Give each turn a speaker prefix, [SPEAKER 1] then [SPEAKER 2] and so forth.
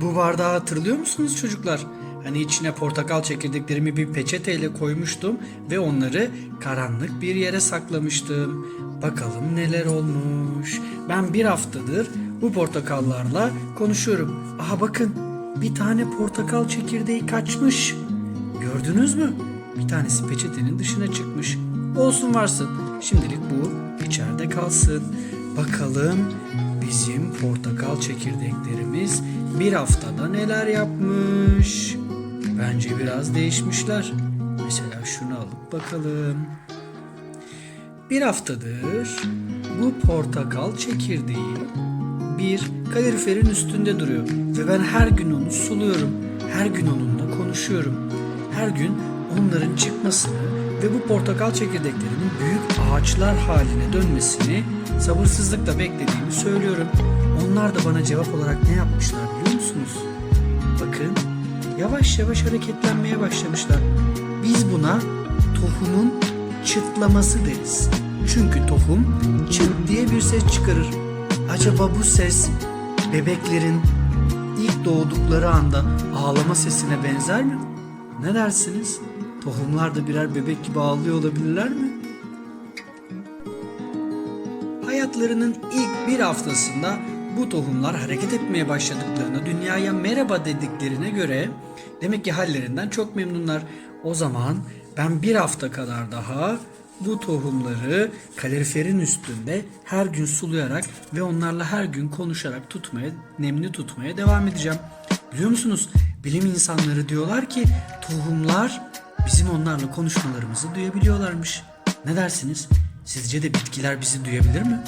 [SPEAKER 1] Bu bardağı hatırlıyor musunuz çocuklar? Hani içine portakal çekirdeklerimi bir peçeteyle koymuştum ve onları karanlık bir yere saklamıştım. Bakalım neler olmuş. Ben bir haftadır bu portakallarla konuşuyorum. Aha bakın bir tane portakal çekirdeği kaçmış. Gördünüz mü? Bir tanesi peçetenin dışına çıkmış. Olsun varsın. Şimdilik bu içeride kalsın. Bakalım bizim portakal çekirdeklerimiz bir haftada neler yapmış? Bence biraz değişmişler. Mesela şunu alıp bakalım. Bir haftadır bu portakal çekirdeği bir kaloriferin üstünde duruyor ve ben her gün onu suluyorum. Her gün onunla konuşuyorum. Her gün onların çıkmasını ve bu portakal çekirdeklerinin büyük ağaçlar haline dönmesini sabırsızlıkla beklediğimi söylüyorum. Onlar da bana cevap olarak ne yapmışlar biliyor musunuz? Bakın yavaş yavaş hareketlenmeye başlamışlar. Biz buna tohumun çıtlaması deriz. Çünkü tohum çıt diye bir ses çıkarır. Acaba bu ses bebeklerin ilk doğdukları anda ağlama sesine benzer mi? Ne dersiniz? Tohumlar da birer bebek gibi ağlıyor olabilirler mi? Hayatlarının ilk bir haftasında bu tohumlar hareket etmeye başladıklarını, dünyaya merhaba dediklerine göre demek ki hallerinden çok memnunlar. O zaman ben bir hafta kadar daha bu tohumları kaloriferin üstünde her gün sulayarak ve onlarla her gün konuşarak tutmaya, nemli tutmaya devam edeceğim. Biliyor musunuz? Bilim insanları diyorlar ki tohumlar bizim onlarla konuşmalarımızı duyabiliyorlarmış. Ne dersiniz? Sizce de bitkiler bizi duyabilir mi?